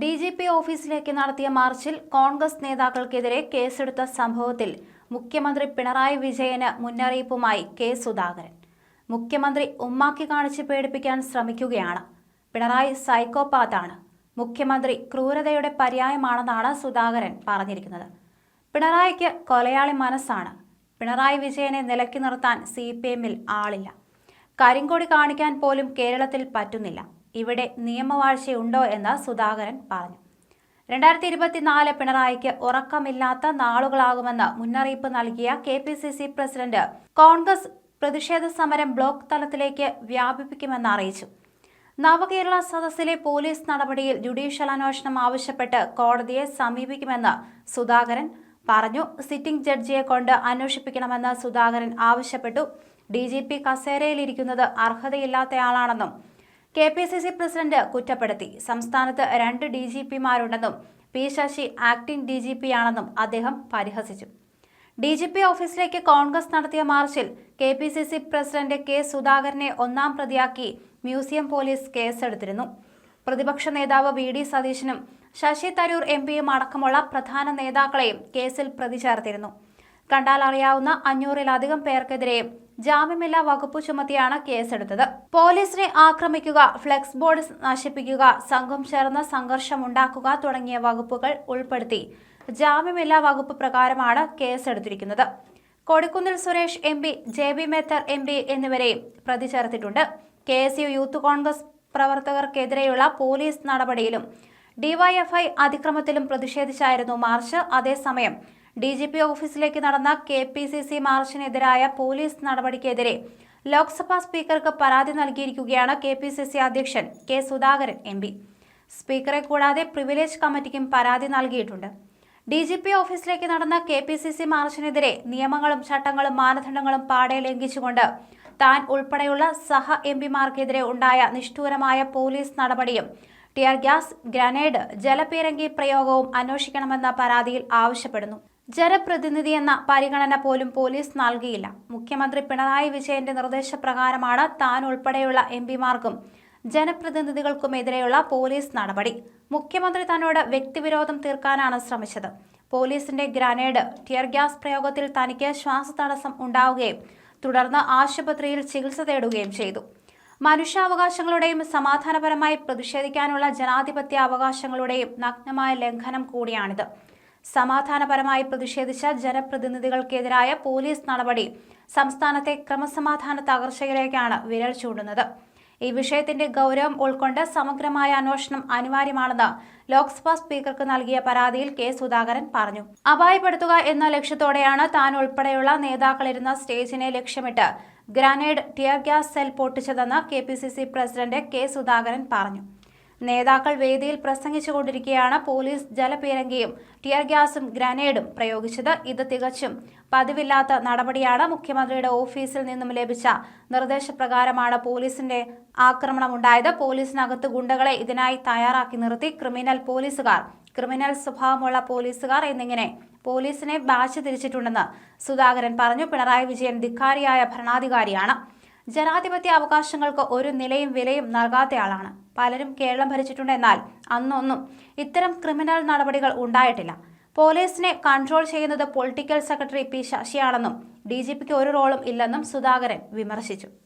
D G P ഓഫീസിലേക്ക് നടത്തിയ മാർച്ചിൽ കോൺഗ്രസ് നേതാക്കൾക്കെതിരെ കേസെടുത്ത സംഭവത്തിൽ മുഖ്യമന്ത്രി പിണറായി വിജയന് മുന്നറിയിപ്പുമായി കെ സുധാകരൻ. മുഖ്യമന്ത്രി ഉമ്മാക്കി കാണിച്ച് പേടിപ്പിക്കാൻ ശ്രമിക്കുകയാണ്. പിണറായി സൈക്കോപാത്താണ്. മുഖ്യമന്ത്രി ക്രൂരതയുടെ പര്യായമാണെന്നാണ് സുധാകരൻ പറഞ്ഞിരിക്കുന്നത്. പിണറായിക്ക് കൊലയാളി മനസ്സാണ്. പിണറായി വിജയനെ നിലക്കി നിർത്താൻ സി പി എമ്മിൽ ആളില്ല. കരിങ്കൊടി കാണിക്കാൻ പോലും കേരളത്തിൽ പറ്റുന്നില്ല. ഇവിടെ നിയമവാഴ്ചയുണ്ടോ എന്ന് സുധാകരൻ പറഞ്ഞു. രണ്ടായിരത്തി ഇരുപത്തിനാല് പിണറായിക്ക് ഉറക്കമില്ലാത്ത നാളുകളാകുമെന്ന് മുന്നറിയിപ്പ് നൽകിയ K P C C president Congress പ്രതിഷേധ സമരം ബ്ലോക്ക് തലത്തിലേക്ക് വ്യാപിപ്പിക്കുമെന്ന് അറിയിച്ചു. നവകേരള സദസ്സിലെ പോലീസ് നടപടിയിൽ ജുഡീഷ്യൽ അന്വേഷണം ആവശ്യപ്പെട്ട് കോടതിയെ സമീപിക്കുമെന്ന് സുധാകരൻ പറഞ്ഞു. സിറ്റിംഗ് ജഡ്ജിയെ കൊണ്ട് അന്വേഷിപ്പിക്കണമെന്ന് സുധാകരൻ ആവശ്യപ്പെട്ടു. ഡി ജി പി കസേരയിലിരിക്കുന്നത് അർഹതയില്ലാത്തയാളാണെന്നും K P C C president കുറ്റപ്പെടുത്തി. സംസ്ഥാനത്ത് രണ്ട് D G പിമാരുണ്ടെന്നും P Sasi acting D G പിയാണെന്നും അദ്ദേഹം പരിഹസിച്ചു. ഡി ജി പി ഓഫീസിലേക്ക് കോൺഗ്രസ് നടത്തിയ മാർച്ചിൽ K P C C president K സുധാകരനെ ഒന്നാം പ്രതിയാക്കി മ്യൂസിയം പോലീസ് കേസെടുത്തിരുന്നു. പ്രതിപക്ഷ നേതാവ് വി ഡി സതീശനും ശശി തരൂർ എം പിയും അടക്കമുള്ള പ്രധാന നേതാക്കളെയും കേസിൽ പ്രതി ചേർത്തിരുന്നു കണ്ടാൽ അറിയാവുന്ന അഞ്ഞൂറിലധികം പേർക്കെതിരെയും ജാമ്യമില്ലാ വകുപ്പ് ചുമത്തിയാണ് കേസെടുത്തത്. പോലീസിനെ ആക്രമിക്കുക ഫ്ലെക്സ് ബോർഡ് നശിപ്പിക്കുക സംഘം ചേർന്ന് സംഘർഷമുണ്ടാക്കുക തുടങ്ങിയ വകുപ്പുകൾ ഉൾപ്പെടുത്തി ജാമ്യമില്ലാ വകുപ്പ് പ്രകാരമാണ് കേസെടുത്തിരിക്കുന്നത്. Kodikunnil Suresh M P J B Mehtar M P എന്നിവരെയും പ്രതി ചേർത്തിട്ടുണ്ട് K S U youth Congress പ്രവർത്തകർക്കെതിരെയുള്ള police നടപടിയിലും ഡിവൈഎഫ്ഐ അതിക്രമത്തിലും പ്രതിഷേധിച്ചായിരുന്നു മാർച്ച്. അതേസമയം ഡി ജി പി ഓഫീസിലേക്ക് നടന്ന കെ പി സി സി മാർച്ചിനെതിരായ പോലീസ് നടപടിക്കെതിരെ ലോക്സഭാ സ്പീക്കർക്ക് പരാതി നൽകിയിരിക്കുകയാണ് കെ പി സി സി അധ്യക്ഷൻ കെ സുധാകരൻ എം പി. സ്പീക്കറെ കൂടാതെ പ്രിവിലേജ് കമ്മിറ്റിക്കും പരാതി നൽകിയിട്ടുണ്ട്. ഡി ജി പി ഓഫീസിലേക്ക് നടന്ന കെ പി സി സി മാർച്ചിനെതിരെ നിയമങ്ങളും ചട്ടങ്ങളും മാനദണ്ഡങ്ങളും പാടെ ലംഘിച്ചുകൊണ്ട് താൻ ഉൾപ്പെടെയുള്ള സഹ എം പിമാർക്കെതിരെ ഉണ്ടായ നിഷ്ഠൂരമായ പോലീസ് നടപടിയും ടിയർ ഗ്യാസ് ഗ്രനേഡ് ജലപീരങ്കി പ്രയോഗവും അന്വേഷിക്കണമെന്ന പരാതിയിൽ ആവശ്യപ്പെടുന്നു. ജനപ്രതിനിധി എന്ന പരിഗണന പോലും പോലീസ് നൽകിയില്ല. മുഖ്യമന്ത്രി പിണറായി വിജയന്റെ നിർദ്ദേശപ്രകാരമാണ് താൻ ഉൾപ്പെടെയുള്ള എം പിമാർക്കും ജനപ്രതിനിധികൾക്കുമെതിരെയുള്ള പോലീസ് നടപടി. മുഖ്യമന്ത്രി തന്നോട് വ്യക്തിവിരോധം തീർക്കാനാണ് ശ്രമിച്ചത്. പോലീസിന്റെ ഗ്രനേഡ് ടിയർ ഗ്യാസ് പ്രയോഗത്തിൽ തനിക്ക് ശ്വാസതടസ്സം ഉണ്ടാവുകയും തുടർന്ന് ആശുപത്രിയിൽ ചികിത്സ തേടുകയും ചെയ്തു. മനുഷ്യാവകാശങ്ങളുടെയും സമാധാനപരമായി പ്രതിഷേധിക്കാനുള്ള ജനാധിപത്യ അവകാശങ്ങളുടെയും നഗ്നമായ ലംഘനം കൂടിയാണിത്. സമാധാനപരമായി പ്രതിഷേധിച്ച ജനപ്രതിനിധികൾക്കെതിരായ പോലീസ് നടപടി സംസ്ഥാനത്തെ ക്രമസമാധാന തകർച്ചയിലേക്കാണ് വിരൽ ചൂണ്ടുന്നത്. ഈ വിഷയത്തിന്റെ ഗൗരവം ഉൾക്കൊണ്ട് സമഗ്രമായ അന്വേഷണം അനിവാര്യമാണെന്ന് ലോക്സഭാ സ്പീക്കർക്ക് നൽകിയ പരാതിയിൽ കെ സുധാകരൻ പറഞ്ഞു. അപായപ്പെടുത്തുക എന്ന ലക്ഷ്യത്തോടെയാണ് താൻ ഉൾപ്പെടെയുള്ള നേതാക്കളിരുന്ന സ്റ്റേജിനെ ലക്ഷ്യമിട്ട് ഗ്രാനേഡ് ടിയർ ഗ്യാസ് സെൽ പൊട്ടിച്ചതെന്ന് കെ പ്രസിഡന്റ് കെ സുധാകരൻ പറഞ്ഞു. നേതാക്കൾ വേദിയിൽ പ്രസംഗിച്ചുകൊണ്ടിരിക്കെയാണ് പോലീസ് ജലപീരങ്കിയും ടിയർ ഗ്യാസും ഗ്രനേഡും പ്രയോഗിച്ചത്. ഇത് തികച്ചും പതിവില്ലാത്ത നടപടിയാണ് മുഖ്യമന്ത്രിയുടെ ഓഫീസിൽ നിന്നും ലഭിച്ച നിർദ്ദേശപ്രകാരമാണ് പോലീസിന്റെ ആക്രമണം ആക്രമണമുണ്ടായത്. പോലീസിനകത്ത് ഗുണ്ടകളെ ഇതിനായി തയ്യാറാക്കി നിർത്തി ക്രിമിനൽ പോലീസുകാർ ക്രിമിനൽ സ്വഭാവമുള്ള പോലീസുകാർ എന്നിങ്ങനെ പോലീസിനെ ബാച്ച് തിരിച്ചിട്ടുണ്ടെന്ന് സുധാകരൻ പറഞ്ഞു. പിണറായി വിജയൻ ധിക്കാരിയായ ഭരണാധികാരിയാണ്. ജനാധിപത്യ അവകാശങ്ങൾക്ക് ഒരു നിലയും വിലയും നൽകാത്തയാളാണ് പലരും കേരളം ഭരിച്ചിട്ടുണ്ട് എന്നാൽ അന്നൊന്നും ഇത്തരം ക്രിമിനൽ നടപടികൾ ഉണ്ടായിട്ടില്ല. പോലീസിനെ കൺട്രോൾ ചെയ്യുന്നത് പൊളിറ്റിക്കൽ സെക്രട്ടറി പി ശശിയാണെന്നും ഡി ജി പിക്ക് ഒരു റോളും ഇല്ലെന്നും സുധാകരൻ വിമർശിച്ചു.